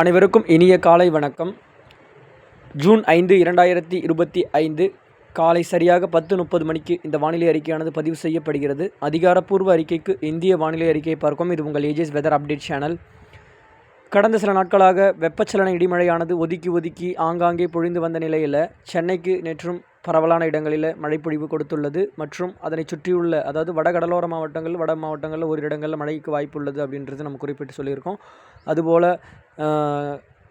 அனைவருக்கும் இனிய காலை வணக்கம். ஜூன் ஐந்து இரண்டாயிரத்தி இருபத்தி ஐந்து காலை சரியாக பத்து முப்பது மணிக்கு இந்த வானிலை அறிக்கையானது பதிவு செய்யப்படுகிறது. அதிகாரப்பூர்வ அறிக்கைக்கு இந்திய வானிலை அறிக்கையை பார்க்கும் இது உங்கள் ஏஜிஎஸ் வெதர் அப்டேட் சேனல் கடந்த சில நாட்களாக வெப்பச்சலன இடிமழையானது ஒதுக்கி ஒதுக்கி ஆங்காங்கே பொழிந்து வந்த நிலையில் சென்னைக்கு நேற்றும் பரவலான இடங்களில் மழைப்பொழிவு கொடுத்துள்ளது. மற்றும் அதனை சுற்றியுள்ள அதாவது வடகடலோர மாவட்டங்கள் வட மாவட்டங்களில் ஒரு இடங்களில் மழைக்கு வாய்ப்பு உள்ளது அப்படின்றது நம்ம குறிப்பிட்டு சொல்லியிருக்கோம். அதுபோல்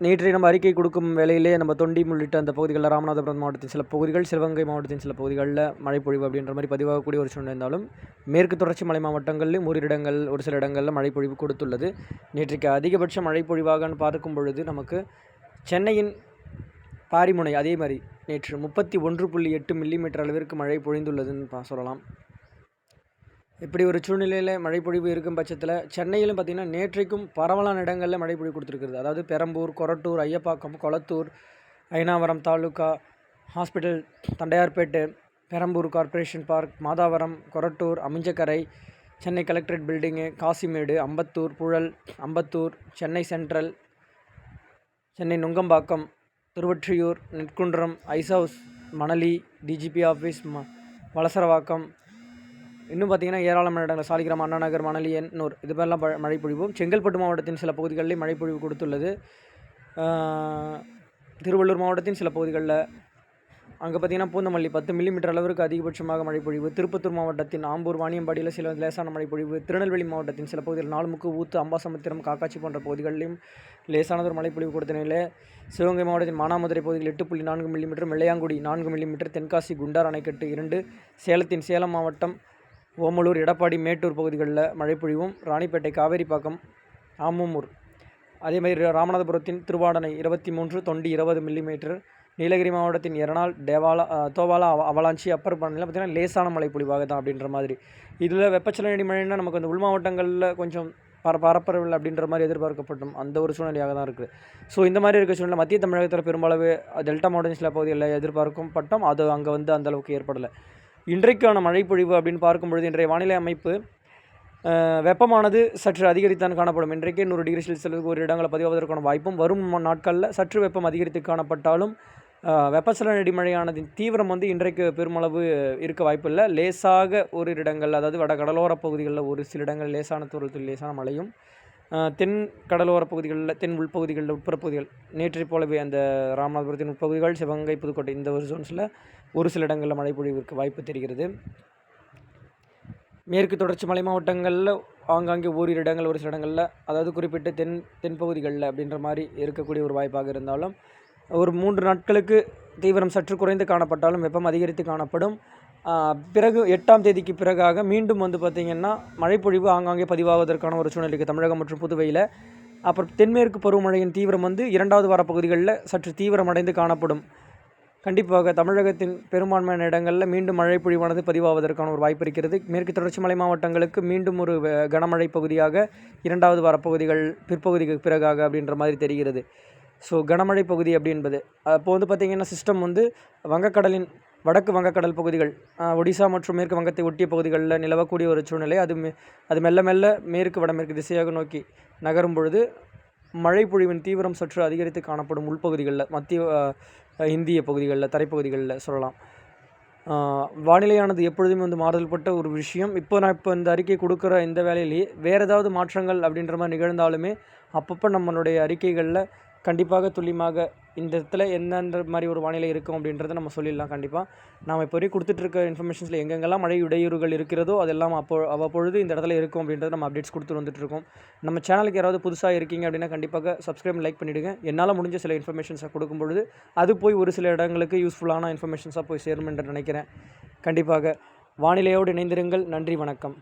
நேற்றைய நம்ம அறிக்கை கொடுக்கும் வேலையிலே நம்ம தொண்டி உள்ளிட்ட அந்த பகுதிகளில் ராமநாதபுரம் மாவட்டத்தின் சில பகுதிகள் சிவகங்கை மாவட்டத்தின் சில பகுதிகளில் மழைப்பொழிவு அப்படின்ற மாதிரி பதிவாகக்கூடிய ஒரு சூழ்நிலை இருந்தாலும் மேற்கு தொடர்ச்சி மலை மாவட்டங்களிலும் ஒரு இடங்கள் ஒரு சில இடங்களில் மழைப்பொழிவு கொடுத்துள்ளது. நேற்றைக்கு அதிகபட்ச மழைப்பொழிவாக பார்க்கும் பொழுது நமக்கு சென்னையின் பாரிமுனை அதே மாதிரி நேற்று முப்பத்தி ஒன்று புள்ளி எட்டு மில்லிமீட்டர் அளவிற்கு மழை பொழிந்துள்ளதுன்னு சொல்லலாம். இப்படி ஒரு சூழ்நிலையில் மழைப்பொழிவு இருக்கும் பட்சத்தில் சென்னையிலும் பார்த்திங்கன்னா நேற்றைக்கும் பரவலான இடங்களில் மழைப்பொழிவு கொடுத்துருக்குறது. அதாவது Perambur Korattur Ayyappakkam Kolathur Ayanavaram taluk hospital Tondiarpet Perambur corporation park Madhavaram Korattur Aminjikarai Chennai collectorate building Kasimedu Ambattur Puzhal Ambattur Chennai Central Chennai Nungambakkam Thiruvottiyur Nerkundram Ice House Manali DGP office ம வலசரவாக்கம் இன்னும் பார்த்தீங்கன்னா ஏராளமான இடங்கள் சாலிகிராம அண்ணா நகர் மணலி எண்ணூர் இது மாதிரிலாம் மழை பொழிவும் செங்கல்பட்டு மாவட்டத்தின் சில பகுதிகளில் மழை பொழிவு கொடுத்துள்ளது திருவள்ளூர் மாவட்டத்தின் சில பகுதிகளில் அங்கே பார்த்தீங்கன்னா பூந்தமல்லி பத்து மில்லிமீட்டர் அளவிற்கு அதிகபட்சமாக மழை பொழிவு திருப்பத்தூர் மாவட்டத்தின் ஆம்பூர் வாணியம்பாடியில் சில லேசான மழை பொழிவு திருநெல்வேலி மாவட்டத்தின் சில பகுதிகள் நாலுமுக்கு ஊத்து அம்பாசமுத்திரம் காக்காட்சி போன்ற பகுதிகளிலும் லேசானதொரு மழை பொழிவு கொடுத்த நிலையில் சிவகங்கை மாவட்டத்தின் மானாமதுரை பகுதியில் எட்டு புள்ளி நான்கு மில்லிமீட்டர் வெள்ளையாங்குடி நான்கு மில்லிமீட்டர் தென்காசி குண்டார் அணைக்கட்டு இரண்டு சேலத்தின் சேலம் மாவட்டம் ஓமலூர் எடப்பாடி மேட்டூர் பகுதிகளில் மழை பொழிவும். ராணிப்பேட்டை காவேரிப்பாக்கம் ஆமூமூர். அதேமாதிரி ராமநாதபுரத்தின் திருவாடனை இருபத்தி மூன்று தொண்டி இருபது மில்லிமீட்டர். நீலகிரி மாவட்டத்தின் எரநாள் டேவாலா தோவாலா அவலாஞ்சி அப்பர் பண்ணல பார்த்திங்கன்னா லேசான மழை பொழிவாக தான் அப்படின்ற மாதிரி. இதில் வெப்பச்சலனடி மழைன்னா நமக்கு அந்த உள் மாவட்டங்களில் கொஞ்சம் பர பரப்பரவில்லை அப்படின்ற மாதிரி எதிர்பார்க்கப்படும். அந்த ஒரு சூழ்நிலையாக தான் இருக்குது. ஸோ இந்த மாதிரி இருக்க சூழ்நிலை மத்திய தமிழகத்தில் பெரும்பாலு டெல்டா மாவட்டம் சில பகுதிகளில் எதிர்பார்க்கும் பட்டம் அது அங்கே வந்து அந்தளவுக்கு ஏற்படலை. இன்றைக்கான மழை பொழிவு அப்படின்னு பார்க்கும்பொழுது இன்றைய வானிலை அமைப்பு வெப்பமானது சற்று அதிகரித்தான் காணப்படும். இன்றைக்கே நூறு டிகிரி செல்சியஸுக்கு ஒரு இடங்களை பதிவாவதற்கான வாய்ப்பும் வரும் நாட்களில் சற்று வெப்பம் அதிகரித்து காணப்பட்டாலும் வெப்பசலன இடிமழையானதின் தீவிரம் வந்து இன்றைக்கு பெருமளவு இருக்க வாய்ப்பில்லை. லேசாக ஒரு இடங்கள் அதாவது வட கடலோர பகுதிகளில் ஒரு சில இடங்கள் லேசான தூரத்தில் லேசான மழையும் தென் கடலோர பகுதிகளில் தென் உள்பகுதிகளில் உட்புற பகுதிகள் நேற்றை போலவே அந்த ராமநாதபுரத்தின் உட்பகுதிகள் சிவகங்கை புதுக்கோட்டை இந்த ஒரு ஜோன்ஸில் ஒரு சில இடங்களில் மழை பொழிவிற்கு வாய்ப்பு தெரிகிறது. மேற்கு தொடர்ச்சி மலை மாவட்டங்களில் ஆங்காங்கே ஓரிரு இடங்கள் ஒரு சில இடங்களில் அதாவது குறிப்பிட்ட தென் தென்பகுதிகளில் அப்படின்ற மாதிரி இருக்கக்கூடிய ஒரு வாய்ப்பாக இருந்தாலும் ஒரு மூன்று நாட்களுக்கு தீவிரம் சற்று குறைந்து காணப்பட்டாலும் வெப்பம் அதிகரித்து காணப்படும். பிறகு எட்டாம் தேதிக்கு பிறகாக மீண்டும் வந்து பார்த்திங்கன்னா மழைப்பொழிவு ஆங்காங்கே பதிவாவதற்கான ஒரு சூழ்நிலைக்கு தமிழகம் மற்றும் புதுவையில். அப்புறம் தென்மேற்கு பருவமழையின் தீவிரம் வந்து இரண்டாவது வார பகுதிகளில் சற்று தீவிரமடைந்து காணப்படும். கண்டிப்பாக தமிழகத்தின் பெரும்பான்மையான இடங்களில் மீண்டும் மழை பொழிவானது பதிவாவதற்கான ஒரு வாய்ப்பு இருக்கிறது. மேற்கு தொடர்ச்சி மலை மாவட்டங்களுக்கு மீண்டும் ஒரு கனமழை பகுதியாக இரண்டாவது வார பகுதிகள் பிற்பகுதிக்கு பிறகாக அப்படின்ற மாதிரி தெரிகிறது. ஸோ கனமழை பகுதி அப்படின்பது. அப்போது வந்து பார்த்திங்கன்னா சிஸ்டம் வந்து வங்கக்கடலின் வடக்கு வங்கக்கடல் பகுதிகள் ஒடிசா மற்றும் மேற்கு வங்கத்தை ஒட்டிய பகுதிகளில் நிலவக்கூடிய ஒரு சூழ்நிலை. அது அது மெல்ல மெல்ல மேற்கு வடமேற்கு திசையாக நோக்கி நகரும் பொழுது மழை பொழிவின் தீவிரம் சற்று அதிகரித்து காணப்படும் உள்பகுதிகளில் மத்திய இந்திய பகுதிகளில் தரைப்பகுதிகளில் சொல்லலாம். வானிலையானது எப்பொழுதுமே வந்து மாறுதல்பட்ட ஒரு விஷயம். இப்போ நான் இப்போ இந்த அறிக்கை கொடுக்குற இந்த வேலையிலேயே வேறு ஏதாவது மாற்றங்கள் அப்படின்ற மாதிரி நிகழ்ந்தாலுமே அப்பப்போ நம்மளுடைய அறிக்கைகளில் கண்டிப்பாக துல்லியமாக இந்த இடத்துல எந்தெந்த மாதிரி ஒரு வானிலை இருக்கும் அப்படின்றத நம்ம சொல்லிடலாம் கண்டிப்பாக நாம் இப்போ வரைக்கும் கொடுத்துட்ருக்க இன்ஃபர்மேஷன்ஸில் எங்கெங்கெல்லாம் மழை இடையூறுகள் இருக்கிறதோ அதெல்லாம் அப்போ அவ்வப்பொழுது இந்த இடத்துல இருக்கும் அப்படின்றத நம்ம அப்டேட்ஸ் கொடுத்துட்டு வந்துட்டுருக்கோம். நம்ம சேனலுக்கு யாராவது புதுசாக இருக்கீங்க அப்படின்னா கண்டிப்பாக சப்ஸ்கிரைப் லைக் பண்ணிவிடுங்க என்னால் முடிஞ்ச சில இன்ஃபர்மேஷன்ஸை கொடுக்கும்பொழுது அது போய் ஒரு சில இடங்களுக்கு யூஸ்ஃபுல்லான இன்ஃபர்மேஷன்ஸாக போய் சேரும் என்று நினைக்கிறேன். கண்டிப்பாக வானிலையோடு இணைந்திருங்கள். நன்றி வணக்கம்.